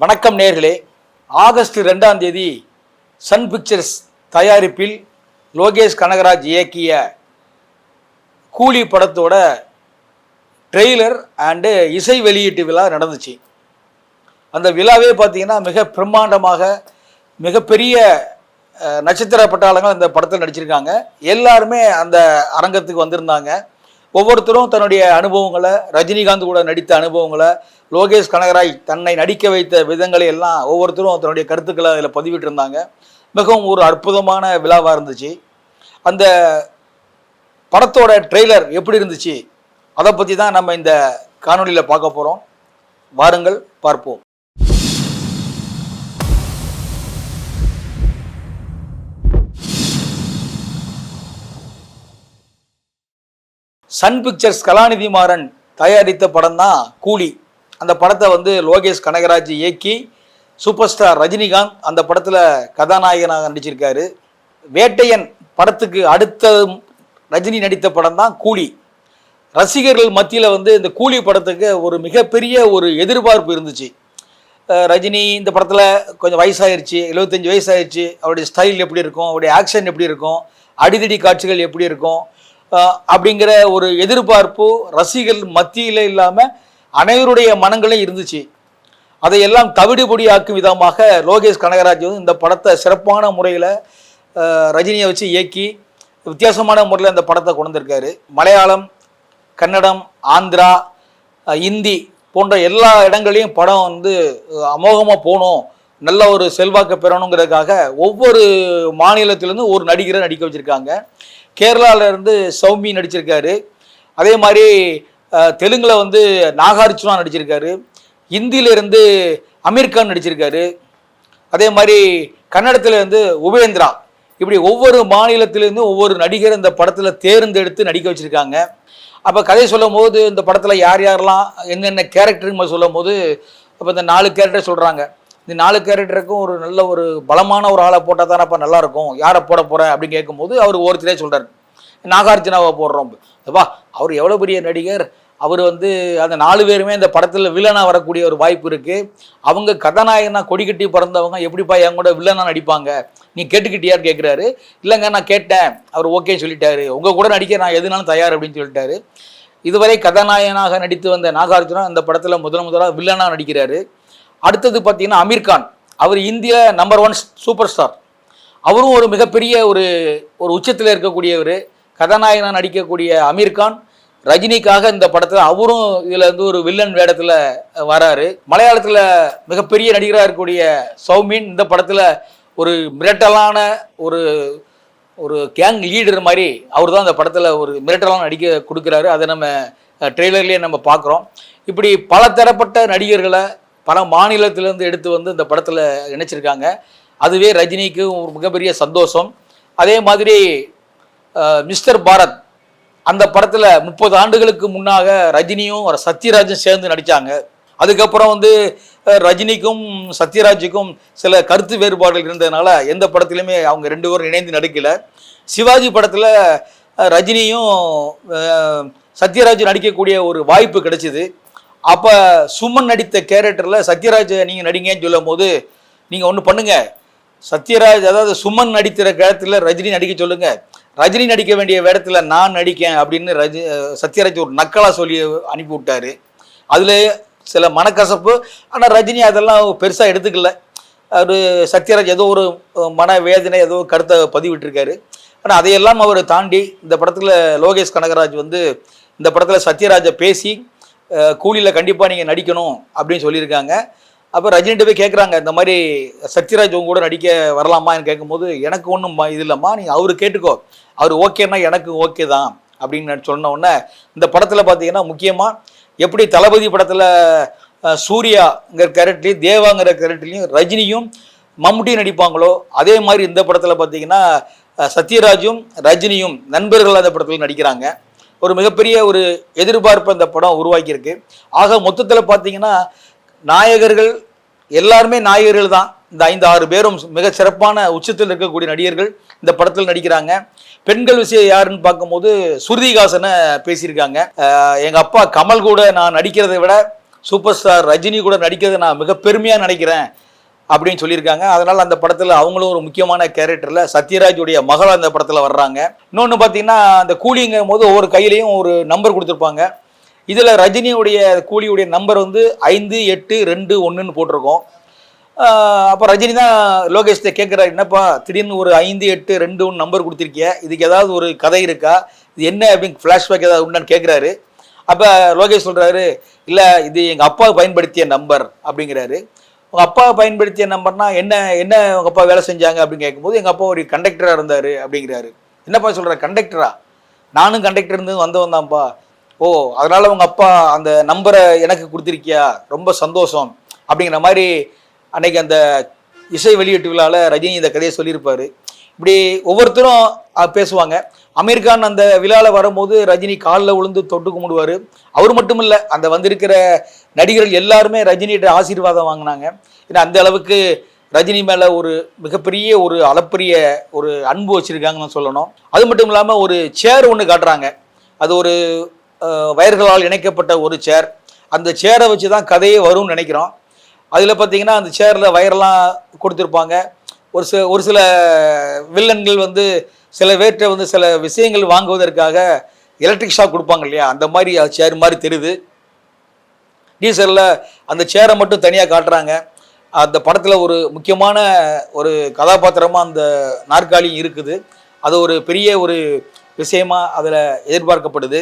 வணக்கம் நேர்களே. ஆகஸ்ட் ரெண்டாம் தேதி சன் பிக்சர்ஸ் தயாரிப்பில் லோகேஷ் கனகராஜ் இயக்கிய கூலி படத்தோட ட்ரெய்லர் அண்டு இசை வெளியீட்டு விழா நடந்துச்சு. அந்த விழாவே பார்த்தீங்கன்னா மிக பிரம்மாண்டமாக மிகப்பெரிய நட்சத்திர பட்டாளங்கள் அந்த படத்தில் நடிச்சிருக்காங்க. எல்லாருமே அந்த அரங்கத்துக்கு வந்திருந்தாங்க. ஒவ்வொருத்தரும் தன்னுடைய அனுபவங்களை ரஜினிகாந்த் கூட நடித்த அனுபவங்களை லோகேஷ் கனகராஜ் தன்னை நடிக்க வைத்த விதங்களை எல்லாம் ஒவ்வொருத்தரும் தன்னுடைய கருத்துக்களை அதில் பதிவிட்டிருந்தாங்க. மிகவும் ஒரு அற்புதமான விழாவாக இருந்துச்சு. அந்த படத்தோட ட்ரெய்லர் எப்படி இருந்துச்சு? அதை பற்றி தான் நம்ம இந்த காணொளியில் பார்க்க போகிறோம் வாருங்கள் பார்ப்போம். சன் பிக்சர்ஸ் கலாநிதி மாறன் தயாரித்த படம் தான் கூலி. அந்த படத்தை வந்து லோகேஷ் கனகராஜ் இயக்கி சூப்பர் ஸ்டார் ரஜினிகாந்த் அந்த படத்தில் கதாநாயகனாக நடிச்சிருக்காரு. வேட்டையன் படத்துக்கு அடுத்த ரஜினி நடித்த படம் தான் கூலி. ரசிகர்கள் மத்தியில் வந்து இந்த கூலி படத்துக்கு ஒரு மிகப்பெரிய ஒரு எதிர்பார்ப்பு இருந்துச்சு. ரஜினி இந்த படத்தில் கொஞ்சம் வயசாயிருச்சு எழுபத்தஞ்சி வயசாயிருச்சு. அவருடைய ஸ்டைல் எப்படி இருக்கும்? அவருடைய ஆக்ஷன் எப்படி இருக்கும்? அடிதடி காட்சிகள் எப்படி இருக்கும்? அப்படிங்கிற ஒரு எதிர்பார்ப்பு ரசிகர்கள் மத்தியில் இல்லாமல் அனைவருடைய மனங்களும் இருந்துச்சு. அதையெல்லாம் தவிடுபொடி ஆக்கும் விதமாக லோகேஷ் கனகராஜ் வந்து இந்த படத்தை சிறப்பான முறையில் ரஜினியை வச்சு இயக்கி வித்தியாசமான முறையில் இந்த படத்தை கொண்டு வந்திருக்காரு. மலையாளம் கன்னடம் ஆந்திரா இந்தி போன்ற எல்லா இடங்களையும் படம் வந்து அமோகமாக போகணும் நல்ல ஒரு செல்வாக்கு பெறணுங்கிறதுக்காக ஒவ்வொரு மாநிலத்திலேருந்து ஒரு நடிகரை நடிக்க வச்சுருக்காங்க. கேரளாவில் இருந்து சௌமி நடிச்சிருக்காரு. அதே மாதிரி தெலுங்கில் வந்து நாகார்ஜுனா நடிச்சிருக்காரு. ஹிந்தியில இருந்து அமீர் கான் நடிச்சிருக்காரு. அதே மாதிரி கன்னடத்தில் இருந்து உபேந்திரா. இப்படி ஒவ்வொரு மாநிலத்திலேருந்து ஒவ்வொரு நடிகர் இந்த படத்தில் தேர்ந்தெடுத்து நடிக்க வச்சுருக்காங்க. அப்போ கதை சொல்லும் போது இந்த படத்தில் யார் யாரெல்லாம் என்னென்ன கேரக்டருங்க சொல்லும் போது அப்போ இந்த நாலு கேரக்டர் சொல்கிறாங்க இந்த நாலு கேரக்டருக்கும் ஒரு நல்ல ஒரு பலமான ஒரு ஆளை போட்டால் தானப்பா நல்லாயிருக்கும். யாரை போட போகிறேன் அப்படின்னு கேட்கும்போது அவர் ஒருத்தரே சொல்கிறார் நாகார்ஜுனாவை போடுறோம். அப்பா அவர் எவ்வளோ பெரிய நடிகர். அவர் வந்து அந்த நாலு பேருமே இந்த படத்தில் வில்லனாக வரக்கூடிய ஒரு வாய்ப்பு இருக்குது அவங்க கதாநாயகனா கொடி கட்டி பிறந்தவங்க எப்படிப்பா என் கூட வில்லனாக நடிப்பாங்க? நீ கேட்டுக்கிட்டியான்னு கேட்குறாரு இல்லைங்க நான் கேட்டேன். அவர் ஓகே சொல்லிட்டாரு. உங்கள் கூட நடிக்க நான் எதுனாலும் தயார் அப்படின்னு சொல்லிட்டாரு. இதுவரை கதாநாயகனாக நடித்து வந்த நாகார்ஜுனா இந்த படத்தில் முதல் முதலாக வில்லனாக நடிக்கிறாரு. அடுத்தது பார்த்தீங்கன்னா அமீர்கான் அவர் இந்திய நம்பர் ஒன் சூப்பர் ஸ்டார் அவரும் ஒரு மிகப்பெரிய ஒரு ஒரு உச்சத்தில் இருக்கக்கூடியவர். கதாநாயகனாக நடிக்கக்கூடிய அமீர்கான் ரஜினிக்காக இந்த படத்தில் அவரும் இதில் வந்து ஒரு வில்லன் வேடத்தில் வராரு. மலையாளத்தில் மிகப்பெரிய நடிகராக இருக்கக்கூடிய சௌமின் இந்த படத்தில் ஒரு மிரட்டலான ஒரு ஒரு கேங் லீடர் மாதிரி அவர் தான் அந்த படத்தில் ஒரு மிரட்டலான நடிக்க கொடுக்குறாரு. அதை நம்ம ட்ரெய்லர்லேயே நம்ம பார்க்குறோம். இப்படி பல தரப்பட்ட நடிகர்களை பல மாநிலத்திலேருந்து எடுத்து வந்து இந்த படத்தில் இணைச்சிருக்காங்க. அதுவே ரஜினிக்கு ஒரு மிகப்பெரிய சந்தோஷம். அதே மாதிரி மிஸ்டர் பாரத் அந்த படத்தில் முப்பது ஆண்டுகளுக்கு முன்னாக ரஜினியும் சத்யராஜும் சேர்ந்து நடித்தாங்க அதுக்கப்புறம் வந்து ரஜினிக்கும் சத்யராஜுக்கும் சில கருத்து வேறுபாடுகள் இருந்ததுனால எந்த படத்துலையுமே அவங்க ரெண்டு பேரும் இணைந்து நடிக்கலை. சிவாஜி படத்தில் ரஜினியும் சத்யராஜ் நடிக்கக்கூடிய ஒரு வாய்ப்பு கிடைச்சிது. அப்போ சுமன் நடித்த கேரக்டரில் சத்யராஜ் நீங்கள் நடிங்கன்னு சொல்லும் போது நீங்கள் ஒன்று பண்ணுங்க. சத்யராஜ் அதாவது சுமன் நடிக்கிற கேரக்டரில் ரஜினி நடிக்க சொல்லுங்க. ரஜினி நடிக்க வேண்டிய வேடத்தில் நான் நடிக்கேன் அப்படின்னு ரஜி சத்யராஜ் ஒரு நக்கலாக சொல்லி அனுப்பி விட்டாரு. அதில் சில மனக்கசப்பு ஆனால் ரஜினி அதெல்லாம் பெருசாக எடுத்துக்கல. அவர் சத்யராஜ் ஏதோ ஒரு மன வேதனை ஏதோ கருத்தை பதிவிட்டிருக்காரு. ஆனால் அதையெல்லாம் அவர் தாண்டி இந்த படத்தில் லோகேஷ் கனகராஜ் வந்து இந்த படத்தில் சத்யராஜை பேசி கூலியில் கண்டிப்பாக நீங்கள் நடிக்கணும் அப்படின்னு சொல்லியிருக்காங்க. அப்போ ரஜினிகிட்ட போய் கேட்குறாங்க இந்த மாதிரி சத்யராஜ் உங்க கூட நடிக்க வரலாமான்னு கேட்கும்போது எனக்கு ஒன்றும் இது இல்லைம்மா நீங்கள் அவர் கேட்டுக்கோ. அவர் ஓகேன்னா எனக்கு ஓகே தான் அப்படின்னு சொன்ன உடனே இந்த படத்தில் பார்த்தீங்கன்னா முக்கியமாக எப்படி தளபதி படத்தில் சூர்யாங்கிற கேரக்டர்லையும் தேவாங்கிற கேரக்டர்லையும் ரஜினியும் மம்முட்டியும் நடிப்பாங்களோ அதே மாதிரி இந்த படத்தில் பார்த்தீங்கன்னா சத்யராஜும் ரஜினியும் நண்பர்கள் அந்த படத்தில் நடிக்கிறாங்க. ஒரு மிகப்பெரிய ஒரு எதிர்பார்ப்பு அந்த படம் உருவாக்கியிருக்கு. ஆக மொத்தத்தில் பார்த்தீங்கன்னா நாயகர்கள் எல்லாருமே நாயகர்கள் தான். இந்த ஐந்து ஆறு பேரும் மிக சிறப்பான உச்சத்தில் இருக்கக்கூடிய நடிகர்கள் இந்த படத்தில் நடிக்கிறாங்க. பெண்கள் விஷயம் யாருன்னு பார்க்கும்போது ஸ்ருதிகாசனை பேசியிருக்காங்க. எங்கள் அப்பா கமல் கூட நான் நடிக்கிறதை விட சூப்பர் ஸ்டார் ரஜினி கூட நடிக்கிறத நான் மிக பெருமையாக நினைக்கிறேன். அப்படின்னு சொல்லியிருக்காங்க. அதனால் அந்த படத்தில் அவங்களும் ஒரு முக்கியமான கேரக்டரில் சத்யராஜுடைய மகள் அந்த படத்தில் வர்றாங்க. இன்னொன்று பார்த்தீங்கன்னா அந்த கூலிங்கும் போது ஒவ்வொரு கையிலையும் ஒரு நம்பர் கொடுத்துருப்பாங்க. இதில் ரஜினியுடைய கூலியுடைய நம்பர் வந்து ஐந்து எட்டு ரெண்டு ஒன்றுன்னு போட்டிருக்கோம். அப்போ ரஜினி தான் லோகேஷ்ட கேட்குறாரு என்னப்பா திடீர்னு ஒரு ஐந்து எட்டு ரெண்டு ஒன்று நம்பர் கொடுத்துருக்கிய? இதுக்கு ஏதாவது ஒரு கதை இருக்கா? இது என்ன அப்படின்னு ஃப்ளாஷ்பேக் ஏதாவது உண்டான்னு கேட்குறாரு அப்போ லோகேஷ் சொல்கிறாரு இல்லை இது எங்கள் அப்பா பயன்படுத்திய நம்பர் அப்படிங்கிறாரு. உங்கள் அப்பா பயன்படுத்திய நம்பர்னா என்ன என்ன உங்கள் அப்பா வேலை செஞ்சாங்க அப்படின்னு கேட்கும்போது எங்கள் அப்பா ஒரு கண்டக்டராக இருந்தார் அப்படிங்கிறாரு. என்னப்பா சொல்கிற கண்டக்டரா நானும் கண்டக்டர் இருந்து வந்தவன் தான்ப்பா. ஓ அதனால் உங்கள் அப்பா அந்த நம்பரை எனக்கு கொடுத்துருக்கியா? ரொம்ப சந்தோஷம். அப்படிங்கிற மாதிரி அன்னைக்கு அந்த இசை வெளியீட்டு விழாவில் ரஜினி இந்த கதையை சொல்லியிருப்பார். இப்படி ஒவ்வொருத்தரும் பேசுவாங்க. அமீர் கான் அந்த விழாவில் வரும்போது ரஜினி காலில் விழுந்து தொட்டு கும்பிடுவார். அவர் மட்டும் இல்லை அந்த வந்திருக்கிற நடிகர்கள் எல்லாருமே ரஜினிகிட்ட ஆசீர்வாதம் வாங்கினாங்க. ஏன்னா அந்த அளவுக்கு ரஜினி மேலே ஒரு மிகப்பெரிய ஒரு அளப்பரிய ஒரு அன்பு வச்சுருக்காங்கன்னு சொல்லணும். அது மட்டும் இல்லாமல் ஒரு சேர் ஒன்று காட்டுறாங்க. அது ஒரு வயர்களால் இணைக்கப்பட்ட ஒரு சேர் அந்த சேரை வச்சு தான் கதையே வரும்னு நினைக்கிறோம். அதில் பார்த்தீங்கன்னா அந்த சேரில் வயரெல்லாம் கொடுத்துருப்பாங்க. ஒரு சில ஒரு சில வில்லன்கள் வந்து சில பேர்கிட்ட வந்து சில விஷயங்கள் வாங்குவதற்காக எலக்ட்ரிக் ஷாக் கொடுப்பாங்க இல்லையா? அந்த மாதிரி அது சேர் மாதிரி தெரியுது. டீசரில் அந்த சேரை மட்டும் தனியாக காட்டுறாங்க. அந்த படத்தில் ஒரு முக்கியமான ஒரு கதாபாத்திரமாக அந்த நாற்காலி இருக்குது. அது ஒரு பெரிய ஒரு விஷயமாக அதில் எதிர்பார்க்கப்படுது.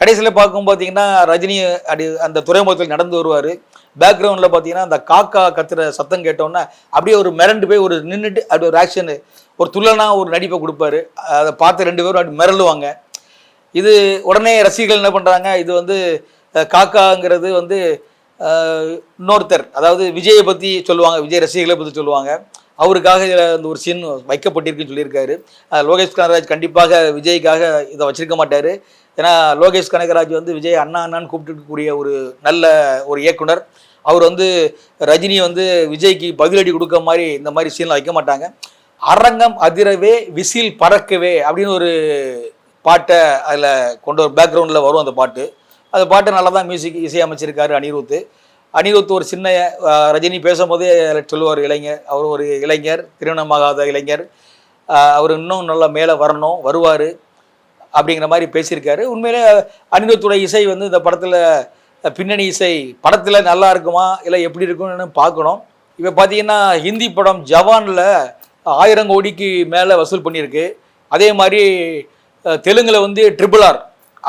கடைசியில் பார்க்கும் பார்த்தீங்கன்னா ரஜினி அடி அந்த துறைமுகத்தில் நடந்து வருவார். பேக்ரவுண்டில் பார்த்தீங்கன்னா அந்த காக்கா கத்துற சத்தம் கேட்டோன்னே அப்படியே ஒரு மிரண்டு போய் ஒரு நின்றுட்டு அப்படி ஒரு ஆக்ஷனு ஒரு துள்ளனாக ஒரு நடிப்பை கொடுப்பாரு. அதை பார்த்து ரெண்டு பேரும் அப்படி மிரளுவாங்க. இது உடனே ரசிகர்கள் என்ன பண்ணுறாங்க இது வந்து காக்காங்கிறது வந்து இன்னொருத்தர் அதாவது விஜயை பற்றி சொல்லுவாங்க விஜய் ரசிகர்களை பற்றி சொல்லுவாங்க. அவருக்காக இதில் அந்த ஒரு சீன் வைக்கப்பட்டிருக்குன்னு சொல்லியிருக்காரு. லோகேஷ் கனகராஜ் கண்டிப்பாக விஜய்க்காக இதை வச்சிருக்க மாட்டார். ஏன்னா லோகேஷ் கனகராஜ் வந்து விஜய் அண்ணா அண்ணான்னு கூப்பிட்டுக்கூடிய ஒரு நல்ல ஒரு இயக்குனர். அவர் வந்து ரஜினி வந்து விஜய்க்கு பதிலடி கொடுக்க மாதிரி இந்த மாதிரி சீன்லாம் வைக்க மாட்டாங்க. அரங்கம் அதிரவே விசில் பறக்கவே அப்படின்னு ஒரு பாட்டை அதில் கொண்டு ஒரு பேக்ரவுண்டில் வரும் அந்த பாட்டு. அந்த பாட்டு நல்லா தான் மியூசிக் இசையமைச்சிருக்காரு அனிருத். அனிருத் ஒரு சின்ன ரஜினி பேசும்போதே சொல்லுவார் இளைஞர் அவர் ஒரு இளைஞர் திருமணமாகாத இளைஞர். அவர் இன்னும் நல்லா மேலே வரணும் வருவார் அப்படிங்கிற மாதிரி பேசியிருக்காரு. உண்மையிலே அனிருத்தோட இசை வந்து இந்த படத்தில் பின்னணி இசை படத்தில் நல்லா இருக்குமா இல்லை எப்படி இருக்கும்னு பார்க்கணும். இப்போ பார்த்தீங்கன்னா ஹிந்தி படம் ஜவானில் ஆயிரம் கோடிக்கு மேலே வசூல் பண்ணியிருக்கு. அதே மாதிரி தெலுங்கில் வந்து ட்ரிபிள் ஆர்.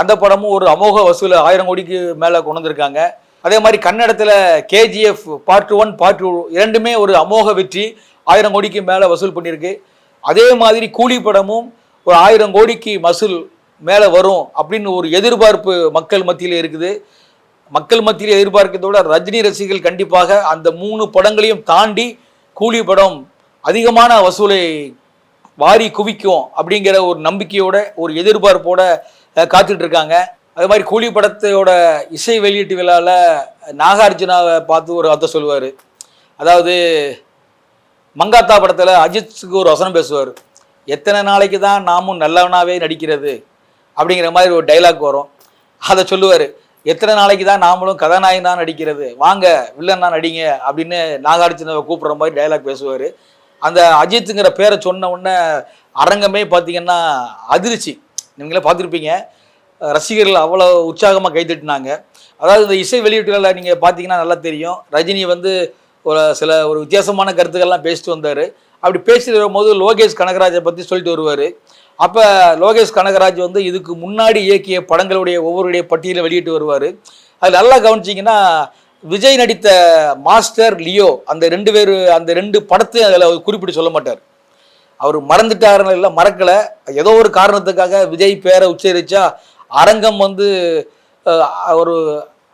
அந்த படமும் ஒரு அமோக வசூல் ஆயிரம் கோடிக்கு மேலே கொண்டு வந்திருக்காங்க. அதே மாதிரி கன்னடத்தில் KGF part one part two இரண்டுமே ஒரு அமோக வெற்றி ஆயிரம் கோடிக்கு மேலே வசூல் பண்ணியிருக்கு. அதே மாதிரி கூலி படமும் ஒரு ஆயிரம் கோடிக்கு வசூல் மேலே வரும் அப்படின்னு ஒரு எதிர்பார்ப்பு மக்கள் மத்தியில் இருக்குது. மக்கள் மத்தியில் எதிர்பார்க்கிறத விட ரஜினி ரசிகர்கள் கண்டிப்பாக அந்த மூணு படங்களையும் தாண்டி கூலி படம் அதிகமான வசூலை வாரி குவிக்கும் அப்படிங்கிற ஒரு நம்பிக்கையோட ஒரு எதிர்பார்ப்போட காத்துட்டு இருக்காங்க. அது மாதிரி கூலி படத்தோட இசை வெளியீட்டு விழாவில் நாகார்ஜுனாவை பார்த்து ஒரு அர்த்தம் சொல்லுவார். அதாவது மங்காத்தா படத்தில் அஜித்துக்கு ஒரு வசனம் பேசுவார். எத்தனை நாளைக்கு தான் நாமும் நல்லவனாகவே நடிக்கிறது அப்படிங்கிற மாதிரி ஒரு டைலாக் வரும். அதை சொல்லுவார். எத்தனை நாளைக்கு தான் நாமளும் கதாநாயகன் நடிக்கிறது? வாங்க வில்லன் தான் நடிங்க அப்படின்னு நாகார்ஜுனாவை கூப்பிட்ற மாதிரி டைலாக் பேசுவார். அந்த அஜித்துங்கிற பேரை சொன்ன உடனே அரங்கமே பார்த்தீங்கன்னா அதிர்ச்சி. நீங்களே பார்த்துருப்பீங்க. ரசிகர்கள் அவ்வளோ உற்சாகமாக கைத்தட்டினாங்க அதாவது இந்த இசை வெளியீட்டுகளில் நீங்கள் பார்த்தீங்கன்னா நல்லா தெரியும். ரஜினி வந்து ஒரு சில ஒரு வித்தியாசமான கருத்துக்கள்லாம் பேசிட்டு வந்தார். அப்படி பேசிட்டு வரும்போது லோகேஷ் கனகராஜை பற்றி சொல்லிட்டு வருவார். அப்போ லோகேஷ் கனகராஜ் வந்து இதுக்கு முன்னாடி இயக்கிய படங்களுடைய ஒவ்வொருடைய பட்டியலை வெளியிட்டு வருவார். அது நல்லா கவனிச்சிங்கன்னா விஜய் நடித்த மாஸ்டர் லியோ அந்த ரெண்டு பேர் அந்த ரெண்டு படத்தையும் அதில் குறிப்பிட்டு சொல்ல மாட்டார். அவர் மறந்துட்டாருன்னு இல்லை மறக்கலை. ஏதோ ஒரு காரணத்துக்காக விஜய் பேரை உச்சரிச்சா அரங்கம் வந்து ஒரு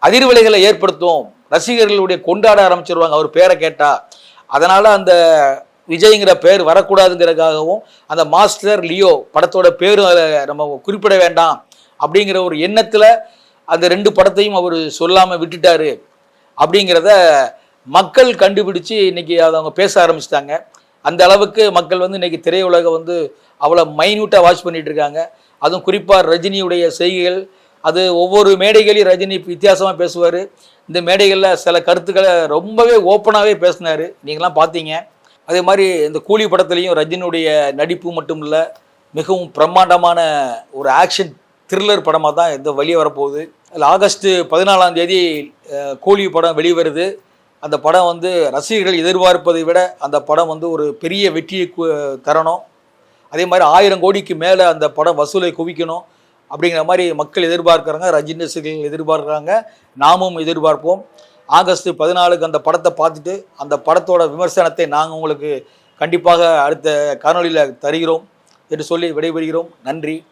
அதிர்வலைகளை ஏற்படுத்தும். ரசிகர்களுடைய கொண்டாட ஆரம்பிச்சிருவாங்க அவர் பேரை கேட்டா. அதனால் அந்த விஜய்ங்கிற பேர் வரக்கூடாதுங்கிறதுக்காகவும் அந்த மாஸ்டர் லியோ படத்தோட பேரும் அதை நம்ம குறிப்பிட வேண்டாம் அப்படிங்கிற ஒரு எண்ணத்தில் அந்த ரெண்டு படத்தையும் அவர் சொல்லாமல் விட்டுட்டாரு. அப்படிங்கிறத மக்கள் கண்டுபிடிச்சு இன்னைக்கு அதை அவங்க பேச ஆரம்பிச்சிட்டாங்க. அந்த அளவுக்கு மக்கள் வந்து இன்னைக்கு திரையுலகம் வந்து அவ்வளோ மைன்யூட்டாக வாட்ச் பண்ணிட்டு இருக்காங்க. அதுவும் குறிப்பாக ரஜினியுடைய செய்கைகள் அது ஒவ்வொரு மேடைகளையும் ரஜினி வித்தியாசமாக பேசுவார். இந்த மேடைகளில் சில கருத்துக்களை ரொம்பவே ஓப்பனாகவே பேசினார். நீங்களாம் பார்த்தீங்க. அதே மாதிரி இந்த கூலி படத்துலேயும் ரஜினியுடைய நடிப்பு மட்டும் இல்லை மிகவும் பிரம்மாண்டமான ஒரு ஆக்ஷன் த்ரில்லர் படமாக தான் இந்த வெளியே வரப்போகுது. அதில் ஆகஸ்ட்டு பதினாலாம் தேதி கூலி படம் வெளிவருது. அந்த படம் வந்து ரசிகர்கள் எதிர்பார்ப்பதை விட அந்த படம் வந்து ஒரு பெரிய வெற்றியை கு- தரணும். அதே மாதிரி ஆயிரம் கோடிக்கு மேலே அந்த படம் வசூலை குவிக்கணும் அப்படிங்கிற மாதிரி மக்கள் எதிர்பார்க்குறாங்க ரஜினி ரசிகர்கள் எதிர்பார்க்குறாங்க நாமும் எதிர்பார்ப்போம். ஆகஸ்ட் பதினாலுக்கு அந்த படத்தை பார்த்துட்டு அந்த படத்தோட விமர்சனத்தை நாங்கள் உங்களுக்கு கண்டிப்பாக அடுத்த காணொலியில் தருகிறோம் என்று சொல்லி விடைபெறுகிறோம். நன்றி.